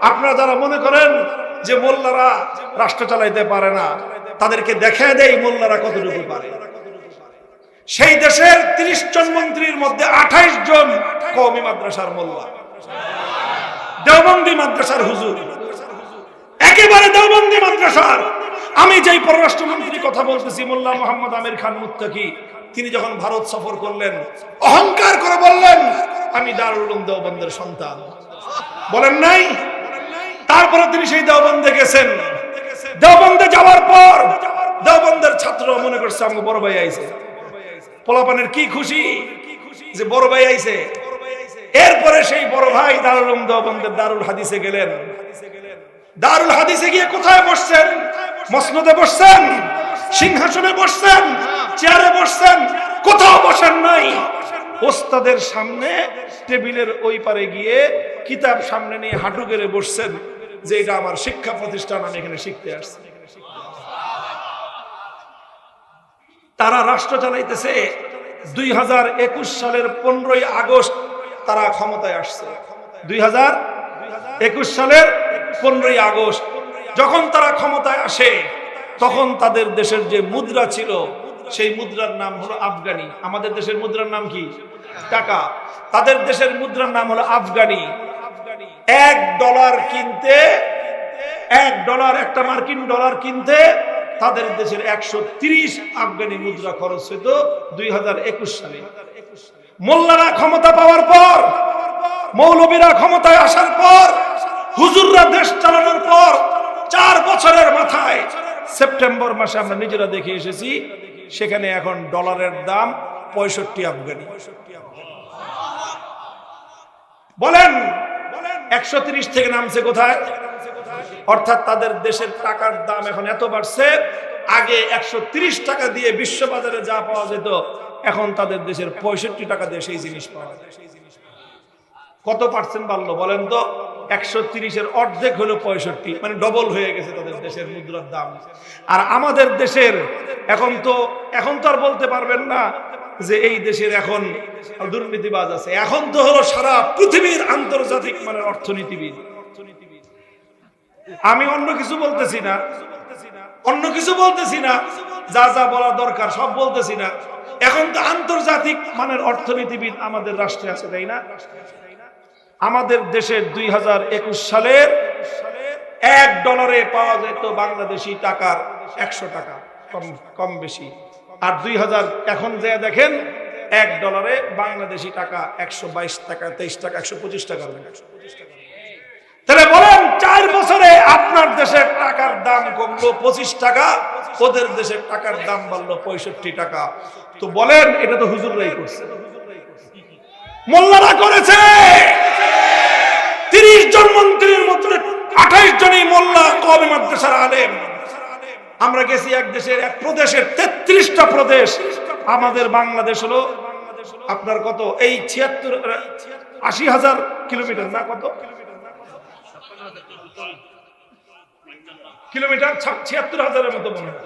আপনারা যারা মনে করেন যে মোল্লারা রাষ্ট্র চালাইতে পারে না, তাদেরকে দেখা দেয় মোল্লারা কতটুকু পারে। সেই দেশের তিরিশ জন মন্ত্রীর মধ্যে আঠাইশ জন কওমি মাদ্রাসার মোল্লা। দেওবন্দি মাদ্রাসার হুজুর। একেবারে দেওবন্দি মাদ্রাসার। আমি যেই পররাষ্ট্রমন্ত্রী কথা বলতেছি, মোল্লা মোহাম্মদ আমির খান মুত্তাকি, তিনি যখন ভারত সফর করলেন, অহংকার করে বললেন, আমি দারুল দেওবন্দের সন্তান। বলেন নাই? তারপরে তিনি সেই দেওবন্দে গেছেন। দেওবন্দে যাওয়ার পর দেওবন্দের ছাত্র মনে করছে, আমাকে বড় ভাই আইছে। পোলাপানের কি খুশি যে বড় ভাই আইছে? এরপরে সেই বড় ভাই দারুল দেওবন্দের দারুল হাদিসে গেলেন। দারুল হাদিসে গিয়ে কোথায় বসছেন? মসনদে বসছেন? সিংহাসনে বসছেন? চেয়ারে বসছেন? কোথাও বসেন নাই। ওস্তাদের সামনে টেবিলের ওই পারে গিয়ে কিতাব সামনে নিয়ে হাঁটু গেড়ে বসছেন। যে এটা আমার শিক্ষা প্রতিষ্ঠান, আমি এখানে শিখতে আসছি। তারা রাষ্ট্র চালাইতেছে। দুই হাজার একুশ সালের পনেরোই আগস্ট তারা ক্ষমতায় আসছে। দুই হাজার একুশ সালের পনেরোই আগস্ট যখন তারা ক্ষমতায় আসে, তখন তাদের দেশের যে মুদ্রা ছিল, সেই মুদ্রার নাম হলো আফগানি। আমাদের দেশের মুদ্রার নাম কি? টাকা। তাদের দেশের মুদ্রার নাম হলো আফগানি। এক ডলার কিনতে, এক ডলার, একটা মার্কিন ডলার কিনতে তাদের দেশের একশো আফগানি মুদ্রা খরচ হইত দুই হাজার একুশ সালে। মোল্লারা ক্ষমতা পাওয়ার পর, মৌলবীরা ক্ষমতায় আসার পর, হুজুররা দেশ চালানোর পর চার বছরের মাথায় সেপ্টেম্বর মাসে আমরা নিজেরা দেখে এসেছি, সেখানে এখন ডলারের দাম পঁয়ষট্টি আফগানি। বলেন একশো তিরিশ থেকে নামছে কোথায়? অর্থাৎ তাদের দেশের টাকার দাম এখন এত বাড়ছে, আগে একশো টাকা দিয়ে বিশ্ববাজারে যা পাওয়া যেত, এখন তাদের দেশের পঁয়ষট্টি টাকা দিয়ে সেই জিনিস পাওয়া যায়। কত পার্সেন্ট বাড়লো বলেন তো? একশো তিরিশের অর্ধেক হলো পঁয়ষট্টি মানে ডবল হয়ে গেছে তাদের দেশের মুদ্রার দাম। আর আমাদের দেশের, এখন তো এখন তো আর বলতে পারবেন না যে এই দেশের এখন দুর্নীতিবাজ আছে। এখন তো হলো সারা পৃথিবীর আন্তর্জাতিক মানে অর্থনীতিবিদ। আমি অন্য কিছু বলতেছি না। অন্য কিছু বলতেছি না। যা যা বলা দরকার সব বলতেছি না। এখন তো আন্তর্জাতিক মানের অর্থনীতিবিদ আমাদের রাষ্ট্রে আছে, তাই না? আমাদের দেশের দুই হাজার একুশ সালের এক ডলারে পাওয়া যেত বাংলাদেশি টাকার একশো টাকা, কম কম বেশি। আর দুই হাজার এখন যে দেখেন, এক ডলারে বাংলাদেশি টাকা একশো বাইশ টাকা, তেইশ টাকা, একশো পঁচিশ টাকা তাহলে বলেন, চার বছরে আপনার দেশের টাকার দাম কমলো পঁচিশ টাকা, ওদের দেশের টাকার দাম বাড়লো পঁয়ষট্টি টাকা। তো বলেন, এটা তো হুজুররাই করছে। মোল্লারা করেছে! তিরিশ জন মন্ত্রীর মধ্যে আঠাইশ জনই মোল্লা কবে মাদ্রাসার আলেম। আমরা গেছি এক দেশের এক প্রদেশের তেত্রিশটা প্রদেশ। আমাদের বাংলাদেশ হলো আপনার কত? এই ছিয়াত্তর আশি হাজার কিলোমিটার না কত? ছিয়াত্তর হাজারের মতো মনে হয়।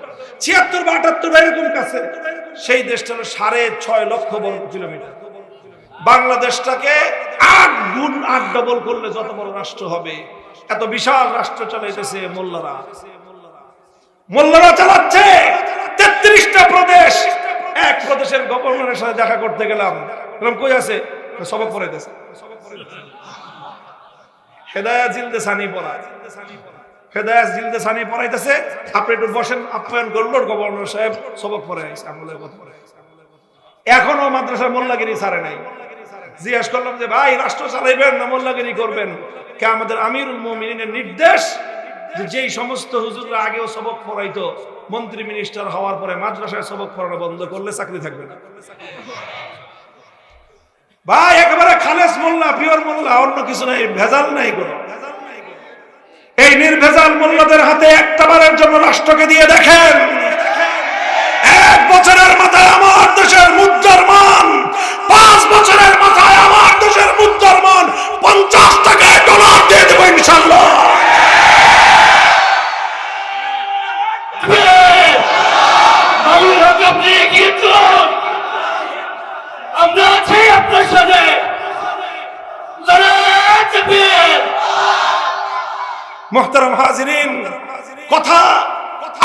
সেই দেশটা সাড়ে ছয় লক্ষ কিলোমিটার। বাংলাদেশটাকে যত বড় রাষ্ট্র হবে, এত বিশাল রাষ্ট্র চালাইতেছে মোল্লারা। মোল্লারা চালাচ্ছে। তেত্রিশটা প্রদেশ। এক প্রদেশের গভর্নরের সাথে দেখা করতে গেলাম। বললাম, কই আছে? সবক সানি পড়া। হেদায়া জিলদে সানি এখনও ছাড়ে নাই। করলাম যে, ভাই, রাষ্ট্র না করবেন? আমাদের আমিরুল মুমিনের নির্দেশ যে যেই সমস্ত হুজুররা আগেও সবক পড়াইতো, মন্ত্রী মিনিস্টার হওয়ার পরে মাদ্রাসায় সবক পড়ানো বন্ধ করলে চাকরি থাকবে না। ভাই, একেবারে খালেস মোল্লা, পিওর মোল্লা, অন্য কিছু নাই, ভেজাল নাই কোনো। এই নির্ভেজাল মোল্লাদের হাতে একটা জন্য রাষ্ট্রকে দিয়ে দেখেন। এক বছরের মাথায় আমার দেশের মুদ্রার মান, পাঁচ বছরের মাথায় আমার দেশের মুদ্রার মান পঞ্চাশ টাকায় ডলার দিয়ে দেবো ইনশাল্লাহ।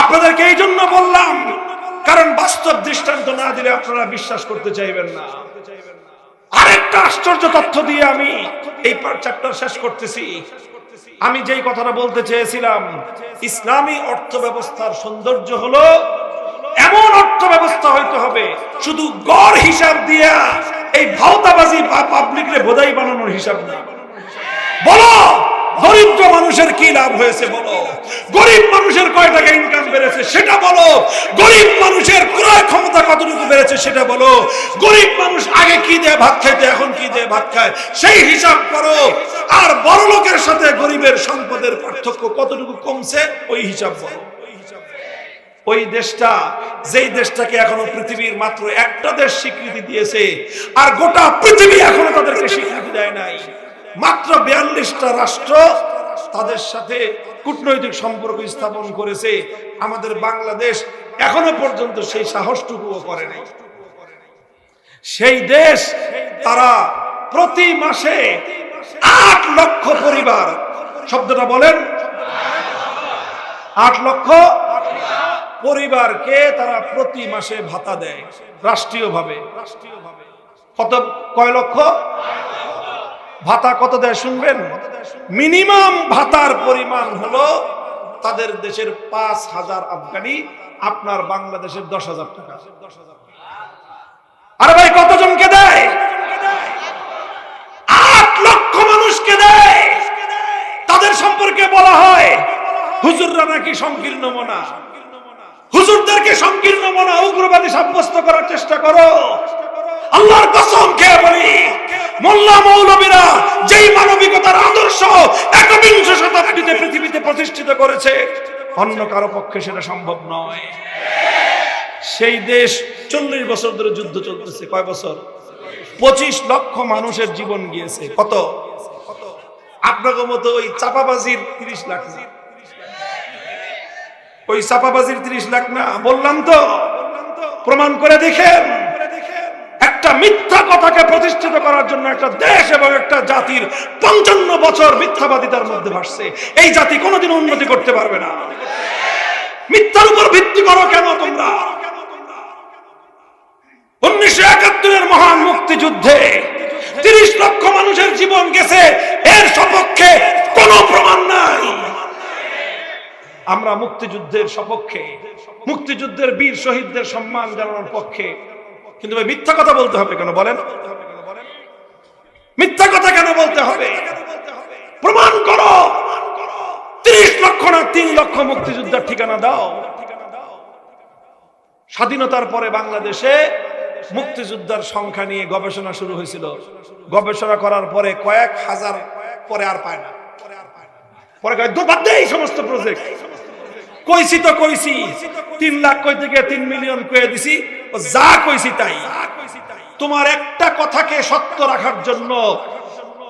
আপনাদেরকে এই জন্য বললাম, কারণ বাস্তব দৃষ্টান্ত না দিলে আপনারা বিশ্বাস করতে চাইবেন না। আরেকটা আশ্চর্য তথ্য দিয়ে আমি এই চ্যাপ্টার শেষ করতেছি। আমি যেই কথাটা বলতে চেয়েছিলাম, ইসলামী অর্থ ব্যবস্থার সৌন্দর্য হলো এমন অর্থ ব্যবস্থা হইতে হবে, শুধু গড় হিসাব দিয়া এই ভাওতাবাজি পাবলিক পাবলিকরে বোধাই বানানোর হিসাব না বলো! দরিদ্র মানুষের কি লাভ হয়েছে বলো? গরিব মানুষের কয় টাকা ইনকাম বেড়েছে সেটা বলো। গরিব মানুষের ক্রয় ক্ষমতা কতটুকু বেড়েছে সেটা বলো। গরিব মানুষ আগে কি দিয়ে ভাত খাইতে, এখন কি দিয়ে ভাত খায়, সেই হিসাব করো। আর বড় লোকের সাথে গরিবের সম্পদের পার্থক্য কতটুকু কমছে, ওই হিসাব বলো। ওই দেশটা, যেই দেশটাকে এখনও পৃথিবীর মাত্র একটা দেশ স্বীকৃতি দিয়েছে, আর গোটা পৃথিবী এখনও তাদেরকে স্বীকৃতি দেয় নাই। মাত্র বিয়াল্লিশটা রাষ্ট্র তাদের সাথে কূটনৈতিক সম্পর্ক স্থাপন করেছে। আমাদের বাংলাদেশ এখনও পর্যন্ত সেই সাহসটুকুও করে নাই। সেই দেশ তারা প্রতি মাসে আট লক্ষ পরিবার, শব্দটা বলেন। আট লক্ষ পরিবারকে তারা প্রতি মাসে ভাতা দেয়, রাষ্ট্রীয়ভাবে। কত? কয় লক্ষ? ভাতা কত দেয় শুনবেন? মিনিমাম ভাতার পরিমাণ হলো তাদের দেশের পাঁচ হাজার আফগানি, আপনার বাংলাদেশের দশ হাজার টাকা। আরে ভাই, কতজনকে দেয়? আট লক্ষ মানুষকে দেয়। তাদের সম্পর্কে বলা হয়, হুজুররা নাকি সংকীর্ণ মনা। হুজুরদেরকে সংকীর্ণ মনা, উগ্রবাদী সাব্যস্ত করার চেষ্টা করো। আল্লাহর কসম খেয়ে বলি মোল্লা মৌলবীরা যেই মানবিকতার আদর্শ একবিংশ শতাব্দীতে পৃথিবীতে প্রতিষ্ঠিত করেছে, অন্য কারও পক্ষে সেটা সম্ভব নয়। সেই দেশ চল্লিশ বছর ধরে যুদ্ধ চলতেছে, কয় বছর? পঁচিশ লক্ষ মানুষের জীবন গিয়েছে। কত? আপনাকে মতো ওই চাপাবাজির তিরিশ লাখ ওই চাপাবাজির তিরিশ লাখ না, বললাম তো, প্রমাণ করে দেখেন। একটা মিথ্যা কথাকে প্রতিষ্ঠিত করার জন্য একটা দেশ এবং একটা জাতির পঞ্চান্ন বছর মিথ্যাবাদিতার মধ্যে ভাসছে। এই জাতি কোনোদিন উন্নতি করতে পারবে না। মিথ্যার উপর ভিত্তি করো কেন তোমরা? উনিশশো একাত্তরের মহান মুক্তিযুদ্ধে তিরিশ লক্ষ মানুষের জীবন গেছে। এর সপক্ষে কোনো প্রমাণ নাই। আমরা মুক্তিযুদ্ধের সপক্ষে, মুক্তিযুদ্ধের বীর শহীদদের সম্মান জানানোর পক্ষে কিন্তু ভাই মিথ্যা কথা বলতে হবে কেন বলেন? মিথ্যা কথা কেন বলতে হবে? প্রমাণ করো। তিরিশ লক্ষ না তিন লক্ষ মুক্তিযোদ্ধার ঠিকানা দাও। স্বাধীনতার পরে বাংলাদেশে মুক্তিযোদ্ধার সংখ্যা নিয়ে গবেষণা শুরু হয়েছিল। গবেষণা করার পরে কয়েক হাজার পরে আর পায় না। পরে দুর্বাদ এই সমস্ত প্রজেক্ট কইছি তো কইছি। তিন লাখ কই থেকে তিন মিলিয়ন কয়ে দিছি। যা কইছি তাই। তোমার একটা কথাকে সত্য রাখার জন্য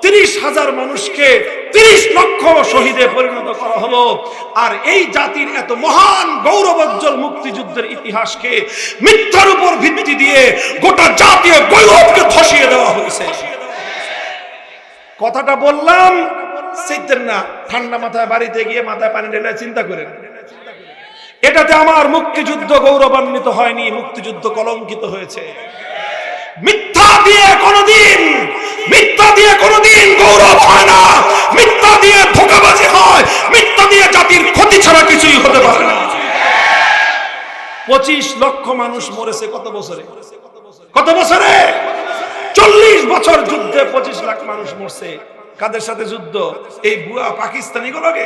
তিরিশ হাজার মানুষকে তিরিশ লক্ষ শহীদে পরিণত করা হলো। আর এই জাতির এত মহান গৌরবোজ্জ্বল মুক্তিযুদ্ধের ইতিহাসকে মিথ্যার উপর ভিত্তি দিয়ে গোটা জাতীয় গৌরবকে ধসিয়ে দেওয়া হয়েছে। কথাটা বললাম সেইতেন না, ঠান্ডা মাথায় বাড়িতে গিয়ে মাথায় পানি ঢেলে চিন্তা করেন। এটাতে আমার মুক্তিযুদ্ধ গৌরবান্বিত হয়নি, মুক্তিযুদ্ধ কলঙ্কিত হয়েছে। মিথ্যা দিয়ে কোনদিন, মিথ্যা দিয়ে কোনদিন গৌরব হয় না। মিথ্যা দিয়ে ধোকাবাজি হয়, মিথ্যা দিয়ে জাতির ক্ষতি ছাড়া কিছুই হতে পারে না। পঁচিশ লক্ষ মানুষ মরেছে কত বছরে? কত বছরে? চল্লিশ বছর যুদ্ধে পঁচিশ লাখ মানুষ মরছে। কাদের সাথে যুদ্ধ? এই বুয়া পাকিস্তানি গুলোকে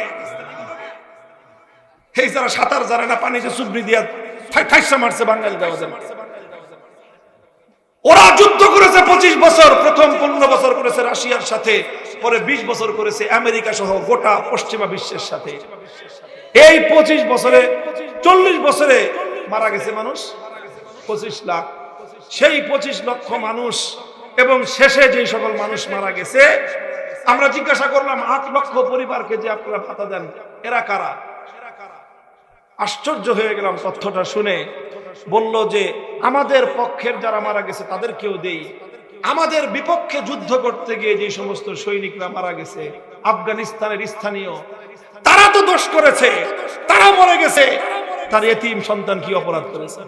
এই যারা সাঁতার জানে না, পানিতে চুবড়ি দিয়া ঠাইসা মারছে বাঙালি দেওয়া ওরা যুদ্ধ করেছে পঁচিশ বছর, প্রথম পনেরো বছর করেছে রাশিয়ার সাথে, পরে বিশ বছর করেছে আমেরিকা সহ গোটা পশ্চিমা বিশ্বের সাথে। এই পঁচিশ বছরে, চল্লিশ বছরে মারা গেছে মানুষ, পঁচিশ লাখ। সেই পঁচিশ লক্ষ মানুষ এবং শেষে যে সকল মানুষ মারা গেছে, আমরা জিজ্ঞাসা করলাম, আট লক্ষ পরিবারকে যে আপনারা ভাতা দেন, এরা কারা? আশ্চর্য হয়ে গেলাম তথ্যটা শুনে। বলল যে, আমাদের পক্ষের যারা মারা গেছে তাদেরকেও দেই। আমাদের বিপক্ষে যুদ্ধ করতে গিয়ে যে সমস্ত সৈনিকরা মারা গেছে, আফগানিস্তানের স্থানীয়, তারা তো দোষ করেছে, তারা মরে গেছে। তার এতিম সন্তান কি অপরাধ করেছে?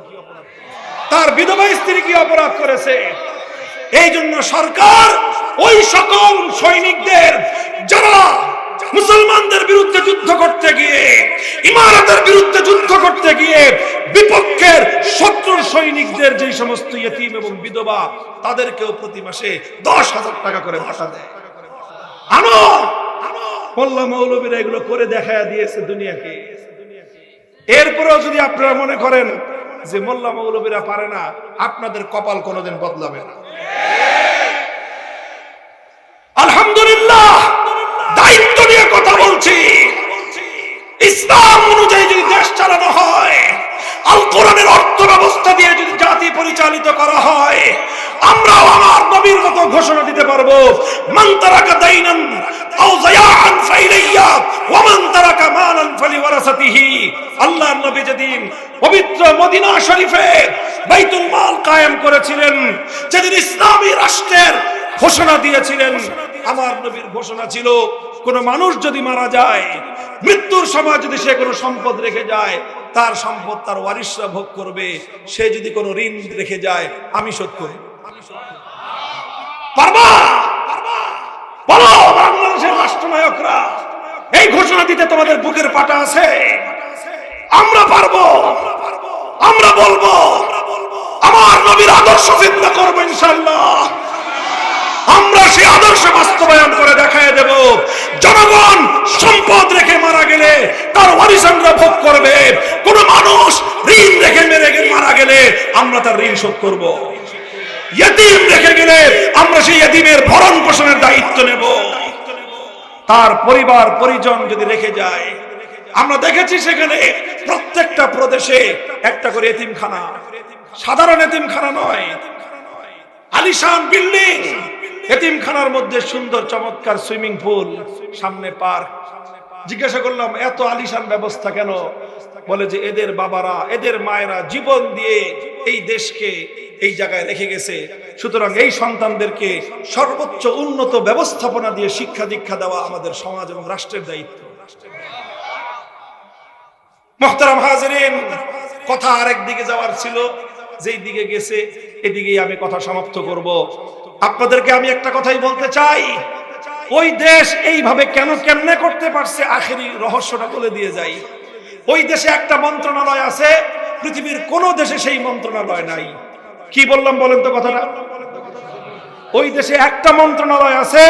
তার বিধবা স্ত্রী কি অপরাধ করেছে? এই জন্য সরকার ওই সকল সৈনিকদের, যারা মুসলমানদের বিরুদ্ধে যুদ্ধ করতে গিয়ে, ইমারতের বিরুদ্ধে যুদ্ধ করতে গিয়ে, বিপক্ষের শত্রুর সৈনিকদের যে সমস্ত ইয়েতিম এবং বিধবা, তাদেরকেও প্রতি মাসে দশ হাজার টাকা করে ভাষা দেয়। আনো! মোল্লা মৌলবীরা এগুলো করে দেখায় দিয়েছে দুনিয়াকে। এরপরেও যদি আপনারা মনে করেন যে মোল্লা মৌলবীরা পারে না, আপনাদের কপাল কোনোদিন বদলাবে না। আলহামদুলিল্লাহ! কথা বলছি। ইসলাম অনুযায়ী যদি দেশ চালানো হয়, আল কোরআনের অর্থ ব্যবস্থা দিয়ে যদি জাতি পরিচালিত করা হয়, আমরাও আমার নবীর মতো ঘোষণা দিতে পারব, মান তারাকা দাইনান আও যায়ান ফাইলাইয়া, ওয়া মান তারাকা মালান ফালিওয়ারাসাতিহি। আল্লাহর নবী যেদিন পবিত্র মদিনা শরীফে বাইতুল মাল কায়েম করেছিলেন, যেদিন ইসলামী রাষ্ট্রের ঘোষণা দিয়েছিলেন, আমার নবীর ঘোষণা ছিল কোন মানুষ যদি মারা যায়, মৃত্যুর সময় যদি সে কোনো সম্পদ রেখে যায়, তার সম্পদ তার ওয়ারিশরা ভোগ করবে। সে যদি কোনো ঋণ রেখে যায়, আমি শোধ করি। বাংলাদেশের রাষ্ট্রনায়করা, এই ঘোষণা দিতে তোমাদের বুকের পাটা আছে? আমরা পারব, আমরা বলব, আমার নবীর আদর্শ চিন্তা করব ইনশাল্লাহ আমরা সেই আদর্শ বাস্তবায়ন করে দেখায় দেব। জনগণ সম্পদ রেখে মারা গেলে তার ওয়ারিসানরা ভোগ করবে। কোন মানুষ ঋণ রেখে মেরে মারা গেলে আমরা তার ঋণ শোধ করব। ইয়েতিম রেখে গেলে আমরা সেই ইয়েতিমের ভরণ পোষণের দায়িত্ব নেব। তার পরিবার, পরিজন যদি রেখে যায়, আমরা দেখেছি সেখানে প্রত্যেকটা প্রদেশে একটা করে এতিমখানা সাধারণ এতিমখানা নয়। আলিশান বিল্ডিং। এতিমখানার মধ্যে সুন্দর, চমৎকার সুইমিং পুল, সামনে পার্ক। জিজ্ঞাসা করলাম, এত আলিশান ব্যবস্থা কেন? বলে যে, এদের বাবারা, এদের মায়েরা জীবন দিয়ে এই দেশকে এই জায়গায় রেখে গেছে। সুতরাং এই সন্তানদেরকে সর্বোচ্চ উন্নত ব্যবস্থাপনা দিয়ে শিক্ষা দীক্ষা দেওয়া আমাদের সমাজ এবং রাষ্ট্রের দায়িত্ব। মোহতারাম হাজরিন, কথা আরেক দিকে যাওয়ার ছিল, যেই দিকে গেছে। এদিকেই আমি কথা সমাপ্ত করব। আপনাদেরকে আমি একটা কথাই বলতে চাই। ওই দেশ এইভাবে কেন কেমনে করতে পারছে আখেরি রহস্যটা বলে দিয়ে যাই। ওই দেশে একটা মন্ত্রণালয় আছে, পৃথিবীর কোন দেশে সেই মন্ত্রণালয় নাই। কি বললাম বলেন তো কথাটা? ওই দেশে একটা মন্ত্রণালয় আছে,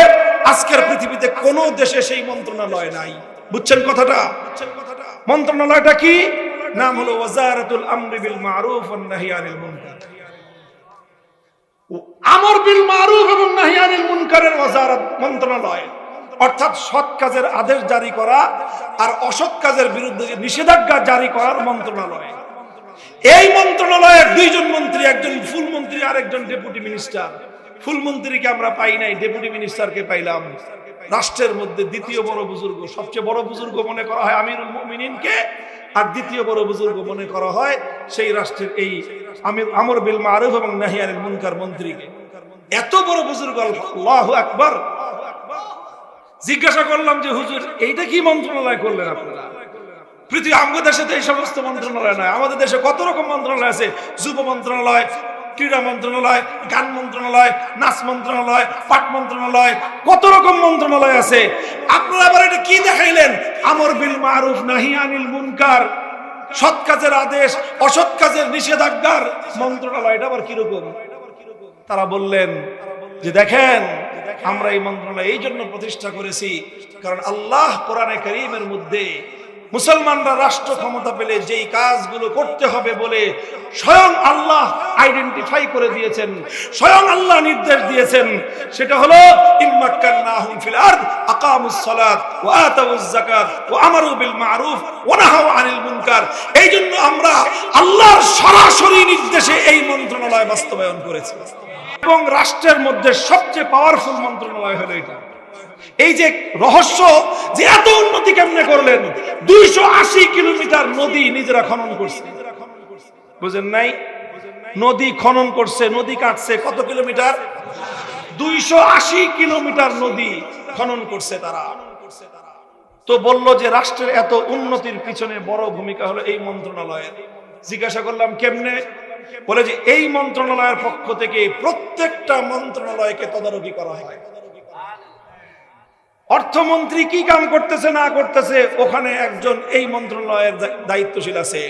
আজকের পৃথিবীতে কোন দেশে সেই মন্ত্রণালয় নাই। বুঝছেন কথাটা? মন্ত্রণালয়টা কি? নাম হলো ওয়াজারাতুল আমরি বিল মারুফ ওয়ান নাহি আনিল মুনকার। আমর বিল মারুফ এবং নাহি আনিল মুনকারের ওয়াজারাত মন্ত্রণালয়। অর্থাৎ সৎ কাজের আদেশ জারি করা আর অসৎ কাজের বিরুদ্ধে নিষেধাজ্ঞা জারি করার মন্ত্রণালয়। এই মন্ত্রণালয়ের দুইজন মন্ত্রী, একজন ফুল মন্ত্রী আর একজন ডেপুটি মিনিস্টার। ফুল মন্ত্রীকে আমরা পাই নাই, ডেপুটি মিনিস্টারকে পাইলাম। রাষ্ট্রের মধ্যে দ্বিতীয় বড় বুজুর্গ, সবচেয়ে বড় বুজুর্গ মনে করা হয় আমিরুল মুমিনিনকে। আর দ্বিতীয় বড় বুজুর্গ মনে করা হয়, সেই রাষ্ট্রের এই আমির বিল মারুফ এবং নাহিয়ানের মুনকার মন্ত্রীকে। এত বড় বুজুর্গ, আল্লাহ আকবর। জিজ্ঞাসা করলাম যে, হুজুর, এইটা কি মন্ত্রণালয় করলেন আপনারা পৃথিবী আমাদের দেশে তো এই সমস্ত মন্ত্রণালয় নয় আমাদের দেশে কত রকম মন্ত্রণালয় আছে? যুব মন্ত্রণালয় ক্রীড়া মন্ত্রণালয়, গান মন্ত্রণালয়, নাচ মন্ত্রণালয় পাট মন্ত্রণালয়, কত রকম মন্ত্রণালয় আছে? আপনারা আবার এটা কি দেখাইলেন? আমর বিল মারুফ নাহি আনিল মুনকার, সৎ কাজের আদেশ, অসৎ কাজের নিষেধাজ্ঞার মন্ত্রণালয়, এটা আবার কীরকম? তারা বললেন যে দেখেন, আমরা এই মন্ত্রণালয় এই জন্য প্রতিষ্ঠা করেছি কারণ আল্লাহ কোরআনে করিমের মধ্যে মুসলমানরা রাষ্ট্র ক্ষমতা পেলে যেই কাজগুলো করতে হবে বলে স্বয়ং আল্লাহ আইডেন্টিফাই করে দিয়েছেন, স্বয়ং আল্লাহ নির্দেশ দিয়েছেন। সেটা হলো মারুফ আনিল মুনকার। আমরা আল্লাহর সরাসরি নির্দেশে এই মন্ত্রণালয় বাস্তবায়ন করেছি। এবং রাষ্ট্রের মধ্যে সবচেয়ে পাওয়ারফুল মন্ত্রণালয় হলো এটা। এই যে রহস্য যে এত উন্নতি কেমনে করলেন? দুইশো আশি কিলোমিটার নদী নিজেরা খনন করছে। বুঝেন নাই? নদী খনন করছে, নদী কাটছে, কত কিলোমিটার? দুইশো আশি কিলোমিটার নদী খনন করছে তারা। তো বলল যে রাষ্ট্রের এত উন্নতির পিছনে বড় ভূমিকা হলো এই মন্ত্রণালয়ের। জিজ্ঞাসা করলাম, কেমনে? বলে যে, এই মন্ত্রণালয়ের পক্ষ থেকে প্রত্যেকটা মন্ত্রণালয়কে তদারকি করা হয়। অর্থমন্ত্রী কি কাম করতেছে, না করতেছে, ওখানে একজন এই মন্ত্রণালয়ের দায়িত্বশীল আছে।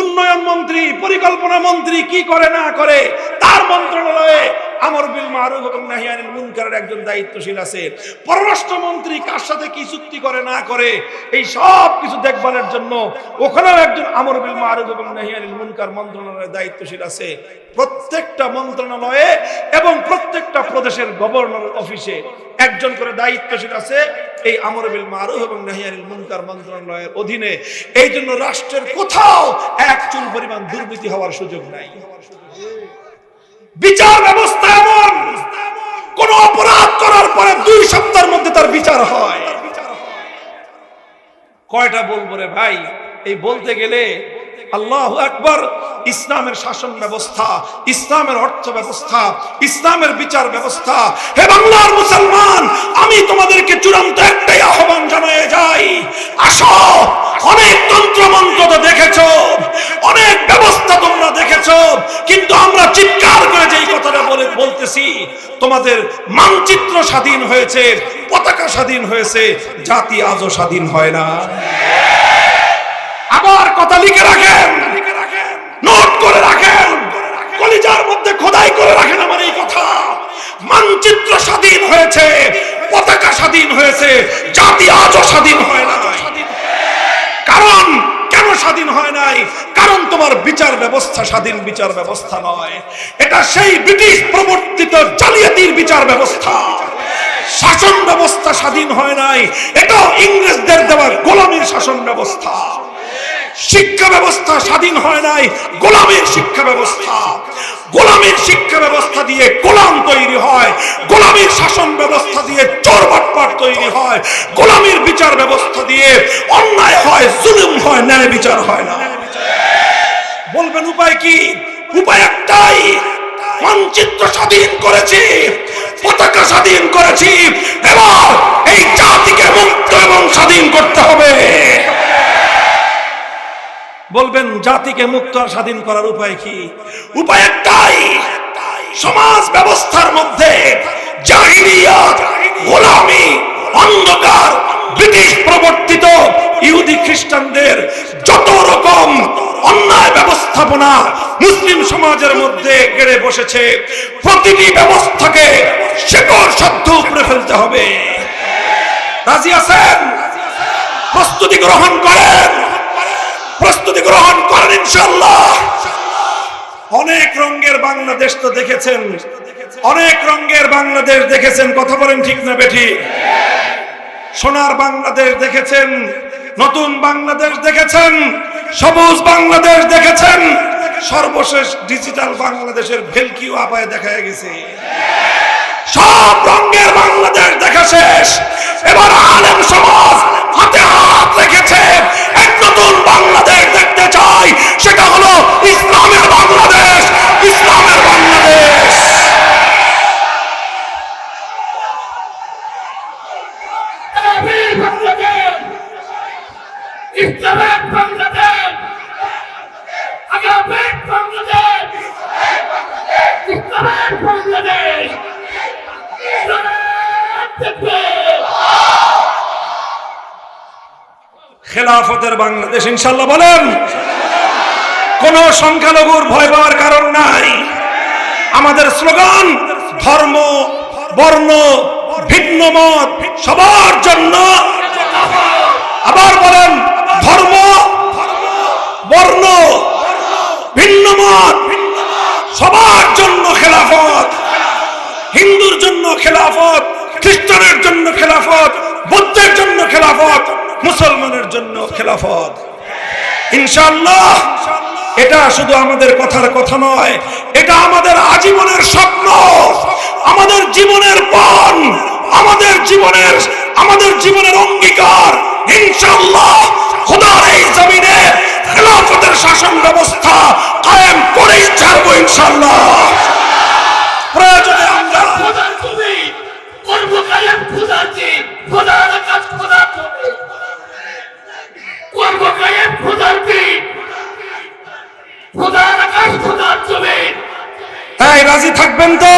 উন্নয়ন মন্ত্রী, পরিকল্পনা মন্ত্রী কি করে, না করে, তার মন্ত্রণালয়ে আমর বিল মারুফ এবং নাহিয়ানিল মুনকারের একজন দায়িত্বশীল আছে। পররাষ্ট্র মন্ত্রী কার সাথে কি চুক্তি করে, না করে, এই সব কিছু দেখভালের জন্য ওখানেও একজন আমর বিল মারুফ এবং নাহিয়ানিল মুনকার মন্ত্রণালয়ের দায়িত্বশীল আছে। প্রত্যেকটা মন্ত্রণালয়ে এবং প্রত্যেকটা প্রদেশের গভর্নর অফিসে একজন করে দায়িত্বশীল আছে এই আমর বিল মারুফ এবং নাহিয়ানিল মুনকার মন্ত্রণালয়ের অধীনে। এই জন্য রাষ্ট্রের কোথাও এক চুল পরিমাণ দুর্নীতি হওয়ার সুযোগ নাই। বিচার ব্যবস্থা এমন, কোন অপরাধ করার পরে দুই সপ্তাহের মধ্যে তার বিচার হয়। কয়টা বলব রে ভাই? এই বলতে গেলে আল্লাহ আকবর, ইসলামের শাসন ব্যবস্থা, ইসলামের অর্থ ব্যবস্থা, ইসলামের বিচার ব্যবস্থা। হে বাংলার মুসলমান, আমি তোমাদেরকে চূড়ান্ত একটাই আহ্বান জানিয়ে যাই। আসো, অনেক তন্ত্র মন্ত্র তো দেখেছ, অনেক ব্যবস্থা তোমরা দেখেছ, কিন্তু আমরা চিৎকার করে যেই কথাটা বলে বলতেছি তোমাদের মানচিত্র স্বাধীন হয়েছে, পতাকা স্বাধীন হয়েছে, জাতি আজও স্বাধীন হয় না। আবার কথা লিখে রাখেন। নোট করে রাখেন। কলিজার মধ্যে খোদাই করে রাখেন আমার এই কথা। মানচিত্র স্বাধীন হয়েছে, পতাকা স্বাধীন হয়েছে, জাতি আজও স্বাধীন হয় না। কারণ স্বাধীন হয় নাই। কারণ তোমার বিচার ব্যবস্থা স্বাধীন বিচার ব্যবস্থা নয়। এটা সেই ব্রিটিশ প্রবর্তিত জালিয়াতির বিচার ব্যবস্থা। শাসন ব্যবস্থা স্বাধীন হয় নাই। এটাও ইংরেজদের দেওয়া গোলামীর শাসন ব্যবস্থা। শিক্ষা ব্যবস্থা স্বাধীন হয় নাই। গোলামের শিক্ষা ব্যবস্থা। গোলামের শিক্ষা ব্যবস্থা দিয়ে গোলাম তৈরি হয়। গোলামের শাসন ব্যবস্থা দিয়ে চোর বাটপাট তৈরি হয়। গোলামের বিচার ব্যবস্থা দিয়ে অন্যায় হয়, জুলুম হয়, ন্যায় বিচার হয় না। বলবেন উপায় কি? উপায় একটাই। মানচিত্র স্বাধীন করেছি, পতাকা স্বাধীন করেছি। এবার এই জাতিকে মুক্ত এবং স্বাধীন করতে হবে। বলবেন, জাতিকে মুক্ত আর স্বাধীন করার উপায় কি? উপায় একটাই, সমাজ ব্যবস্থার মধ্যে জাহিলিয়াত, গোলামি, অন্ধকার, ব্রিটিশ প্রবর্তিত ইহুদি খ্রিস্টানদের যত রকম অন্যায় ব্যবস্থাপনা মুসলিম সমাজের মধ্যে গেড়ে বসেছে, প্রতিটি ব্যবস্থাকে শেকড় সাধ্য উপরে ফেলতে হবে। রাজি আছেন? প্রস্তুতি গ্রহণ করেন? প্রস্তুতি গ্রহণ করেন ইনশাল্লাহ অনেক রঙের বাংলাদেশ তো দেখেছেন। অনেক রঙের বাংলাদেশ দেখেছেন। কথা বলেন ঠিক না বেঠি? সোনার বাংলাদেশ দেখেছেন। নতুন বাংলাদেশ দেখেছেন। সবুজ বাংলাদেশ দেখেছেন। সর্বশেষ ডিজিটাল বাংলাদেশের ভেলকিও আপায় দেখা গেছে। সব রঙের বাংলাদেশ দেখা শেষ। এবার আলেম সমাজ হাতে হাত রেখেছে। এক নতুন বাংলাদেশ দেখতে চাই। সেটা হলো ইসলামের বাংলাদেশ ইসলামের বাংলাদেশ। বাংলাদেশ, ইসলামের বাংলাদেশ। খেলাফতের বাংলাদেশ, ইনশাল্লাহ বলেন। কোন সংখ্যালঘুর ভয় পাওয়ার কারণ নাই। আমাদের স্লোগান, ধর্ম, বর্ণ, ভিন্ন মত, সবার জন্য। আবার বলেন, ধর্ম, বর্ণ, ভিন্ন মত, সবার জন্য খেলাফত। হিন্দুর জন্য খেলাফত, খ্রিস্টানের জন্য খেলাফত, বৌদ্ধের জন্য খেলাফত। মুসলমানের জন্য খেলাফত। ইনশাল্লাহ এটা শুধু আমাদের কথার কথা নয়, এটা আমাদের আজীবনের স্বপ্ন। আমাদের জীবনের পণ, আমাদের জীবনের আমাদের জীবনের অঙ্গীকার। ইনশাল্লাহ খোদার এই জমিনে খেলাফতের শাসন ব্যবস্থা কায়েম করেই ছাড়বো ইনশাল্লাহ প্রয়োজনে আমরা খোদার তুমি, কর্মকালে খোদার খোদার কাজ খোদার তাই রাজি থাকবেন তো?